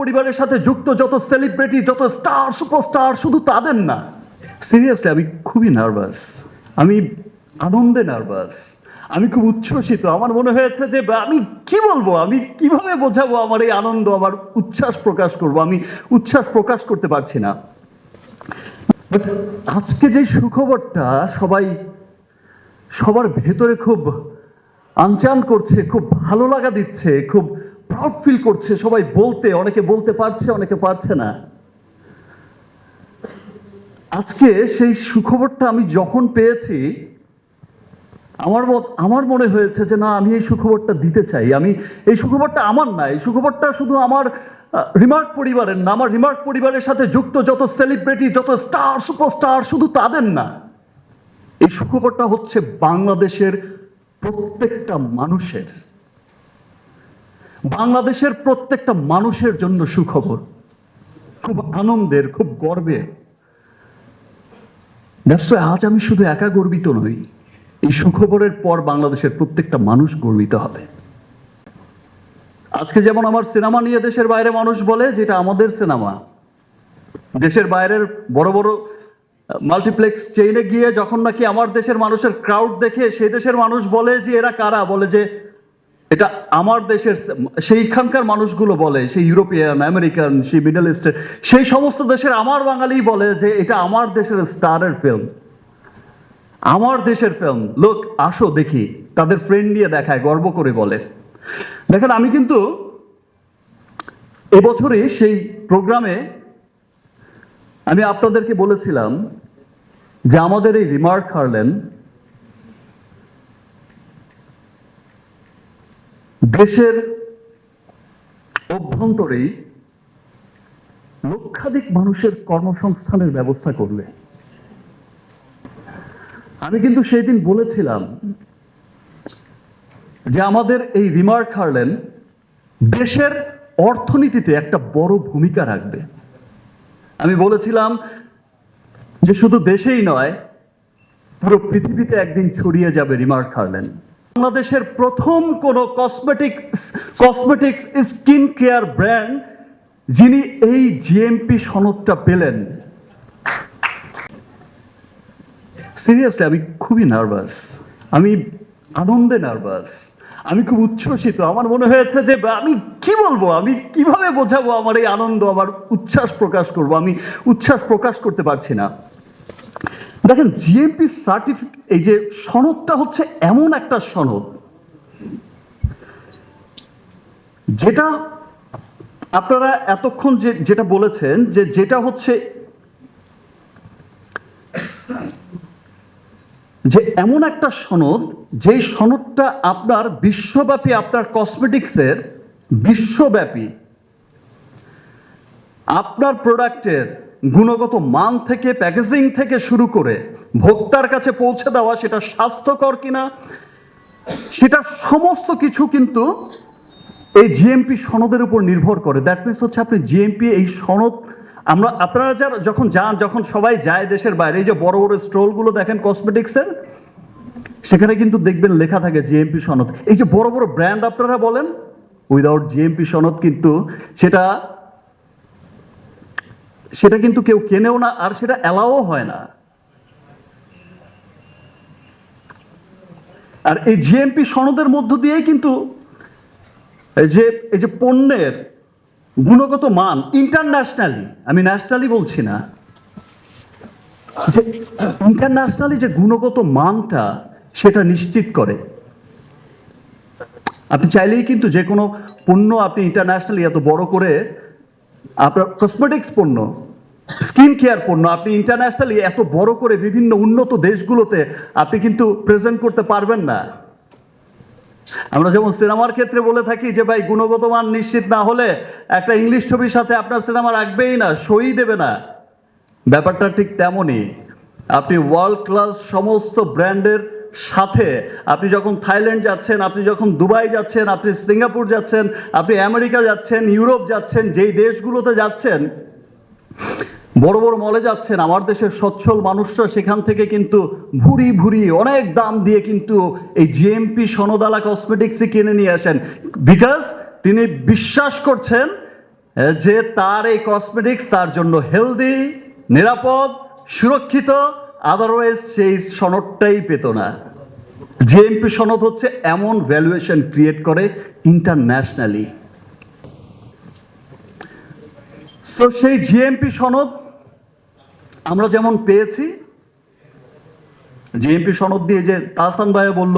পরিবারের সাথে যুক্ত যত সেলিব্রিটি যত স্টার সুপারস্টার শুধু তাদের না। সিরিয়াসলি আমি খুবই নার্ভাস আমি আনন্দে নার্ভাস আমি খুব উচ্ছ্বসিত। আমার মনে হয়েছে যে, আমি কি বলব? আমি কীভাবে বোঝাবো আমার এই আনন্দ, আমার উচ্ছ্বাস প্রকাশ করব? আমি উচ্ছ্বাস প্রকাশ করতে পারছি না। But আজকে যে সুখবরটা সবাই, সবার ভেতরে খুব আনচান করছে, খুব ভালো লাগা দিচ্ছে, খুব প্রাউড ফিল করছে, সবাই বলতে, অনেকে বলতে পারছে, অনেকে পারছে না। আজকে সেই সুখবরটা আমি যখন পেয়েছি, আমার আমার মনে হয়েছে যে না, আমি এই সুখবরটা দিতে চাই। আমি, এই সুখবরটা আমার না, এই সুখবরটা শুধু আমার রিমার্ক পরিবারের না, আমার রিমার্ক পরিবারের সাথে যুক্ত যত সেলিব্রিটি যত স্টার সুপারস্টার শুধু তাদের না। এই সুখবরটা হচ্ছে বাংলাদেশের প্রত্যেকটা মানুষের। বাংলাদেশের প্রত্যেকটা মানুষের জন্য সুখবর। খুব আনন্দের, খুব গর্বের why আজ আমি শুধু একা গর্বিত নই। এই সুখবরের পর বাংলাদেশের প্রত্যেকটা মানুষ গর্বিত হবে। আজকে যেমন আমার সিনেমা নিয়ে দেশের বাইরে মানুষ বলে, যেটা আমাদের সিনেমা। দেশের বাইরের বড় বড় মাল্টিপ্লেক্স চেইনে গিয়ে যখন নাকি আমার দেশের মানুষের ক্রাউড দেখে, সেই দেশের মানুষ বলে যে এরা কারা? বলে যে এটা আমার দেশের সেইখানকার মানুষগুলো বলে, সেই ইউরোপিয়ান, আমেরিকান, সেই মিডল ইস্টের সেই সমস্ত দেশের আমার বাঙালি বলে যে এটা আমার দেশের স্টারের ফিল্ম আমার দেশের ফিল্ম লোক, আসো দেখি, তাদের ফ্রেন্ড নিয়ে দেখায়, গর্ব করে বলে। দেখেন, আমি কিন্তু এবছরই সেই প্রোগ্রামে আমি আপনাদেরকে বলেছিলাম যে আমাদের এই রিমার্ক হারলেন দেশের অভ্যন্তরেই লক্ষাধিক মানুষের কর্মসংস্থানের ব্যবস্থা করলে। আমি কিন্তু সেই দিন বলেছিলাম যে আমাদের এই রিমার্ক হারলেন দেশের অর্থনীতিতে একটা বড় ভূমিকা রাখবে। আমি বলেছিলাম যে শুধু দেশেই নয়, পুরো পৃথিবীতে একদিন ছড়িয়ে যাবে রিমার্ক হারলেন। বাংলাদেশের প্রথম কোন cosmetic cosmetics skin care brand যিনি এই জিএমপি সনদটা পেলেন। সিরিয়াসলি আমি খুবই নার্ভাস আমি আনন্দে নার্ভাস আমি খুব উচ্ছ্বসিত। আমার মনে হয়েছে যে আমি কি বলব? আমি কীভাবে বোঝাবো আমার এই আনন্দ, আমার উচ্ছ্বাস প্রকাশ করব? আমি উচ্ছ্বাস প্রকাশ করতে পারছি না। দেখেন জিএমপি সার্টিফিকেট এই যে সনদটা হচ্ছে এমন একটা সনদ, যেটা আপনারা এতক্ষণ যে, যেটা বলেছেন যে, যেটা হচ্ছে যে এমন একটা সনদ, যেই সনদটা আপনার বিশ্বব্যাপী, আপনার কসমেটিক্সের বিশ্বব্যাপী, আপনার প্রোডাক্টের গুণগত মান থেকে, প্যাকেজিং থেকে শুরু করে ভোক্তার কাছে পৌঁছে দেওয়া সেটা স্বাস্থ্যকর কিনা, সেটা সমস্ত কিছু কিন্তু এই জিএমপি সনদের উপর নির্ভর করে। দ্যাট মিনস হচ্ছে আপনি জিএমপি এই সনদ, আমরা, আপনারা যারা যখন যান, যখন সবাই যায় দেশের বাইরে, এই যে বড় বড় স্টলগুলো দেখেন কসমেটিক্সের, সেখানে কিন্তু দেখবেন লেখা থাকে জিএমপি সনদ। এই যে বড় বড় ব্র্যান্ড আপনারা বলেন উইদাউট জিএমপি সনদ কিন্তু সেটা সেটা কিন্তু কেউ কেনেও না, আর সেটা অ্যালাও হয় না। আর এই জিএমপি সনদের মধ্য দিয়েই কিন্তু যে, এই যে পণ্যের গুণগত মান ইন্টারন্যাশনালি আমি ন্যাশনালি বলছি না, যে ইন্টারন্যাশনালি যে গুণগত মানটা সেটা নিশ্চিত করে। আপনি চাইলেই কিন্তু যে কোনো পণ্য আপনি ইন্টারন্যাশনালি এত বড় করে আপনার কসমেটিক্স পণ্য স্কিন কেয়ার পণ্য, আপনি ইন্টারন্যাশনালি এত বড় করে বিভিন্ন উন্নত দেশগুলোতে আপনি কিন্তু প্রেজেন্ট করতে পারবেন না। আমরা যেমন সিনেমার ক্ষেত্রে বলে থাকি যে, ভাই, গুণগত মান নিশ্চিত না হলে একটা ইংলিশ ছবির সাথে আপনার সিনেমা রাখবেই না, সই দেবে না। ব্যাপারটা ঠিক তেমনই। আপনি ওয়ার্ল্ড ক্লাস সমস্ত ব্র্যান্ডের সাথে আপনি যখন থাইল্যান্ড যাচ্ছেন, আপনি যখন দুবাই যাচ্ছেন, আপনি সিঙ্গাপুর যাচ্ছেন, আপনি আমেরিকা যাচ্ছেন, ইউরোপ যাচ্ছেন, যেই দেশগুলোতে যাচ্ছেন, বড় বড় মলে যাচ্ছেন, আমার দেশের সচ্ছল মানুষরা সেখান থেকে কিন্তু ভুরি ভুরি অনেক দাম দিয়ে কিন্তু এই জিএমপি সনদালা কসমেটিক্সই কিনে নিয়ে আসেন। বিকজ তিনি বিশ্বাস করছেন যে তার এই কসমেটিক্স তার জন্য হেলদি নিরাপদ, সুরক্ষিত আদারওয়াইজ সেই সনদটাই পেত না। জিএমপি সনদ হচ্ছে এমন ভ্যালুয়েশন ক্রিয়েট করে ইন্টারন্যাশনালি তো সেই জিএমপি সনদ আমরা যেমন পেয়েছি জিএমপি সনদ দিয়ে যে তাহসান ভাইয়া বলল,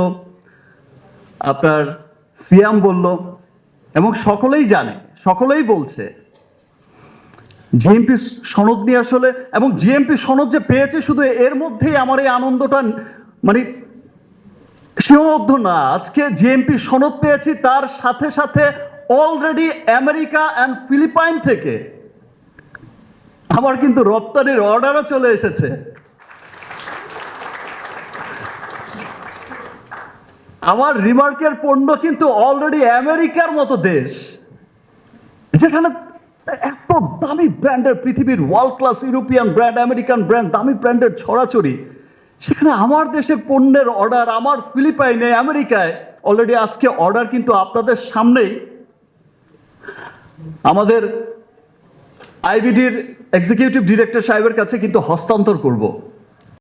আপনার সিয়াম বলল, এবং সকলেই জানে, সকলেই বলছে জিএমপি সনদ নিয়ে আসলে এবং জিএমপি সনদ যে পেয়েছে শুধু এর মধ্যেই আমার এই আনন্দটা মানে সীমাবদ্ধ না। আজকে জিএমপি সনদ পেয়েছি, তার সাথে সাথে অলরেডি আমেরিকা অ্যান্ড ফিলিপাইন থেকে আমার কিন্তু রপ্তানির অর্ডারও চলে এসেছে। আমার রিমার্কের পণ্য কিন্তু অলরেডি আমেরিকার মতো দেশ, যেখানে এত দামি ব্র্যান্ডের পৃথিবীর world class European brand American brand দামি ব্র্যান্ডের ছড়াছড়ি। সেখানে আমার দেশের পণ্যের অর্ডার আমার ফিলিপাইনে আমেরিকায় অলরেডি আজকে অর্ডার কিন্তু আপনাদের সামনেই। আমাদের আইবিডির এক্সিকিউটিভ ডিরেক্টর সাহেবের কাছে কিন্তু হস্তান্তর করব।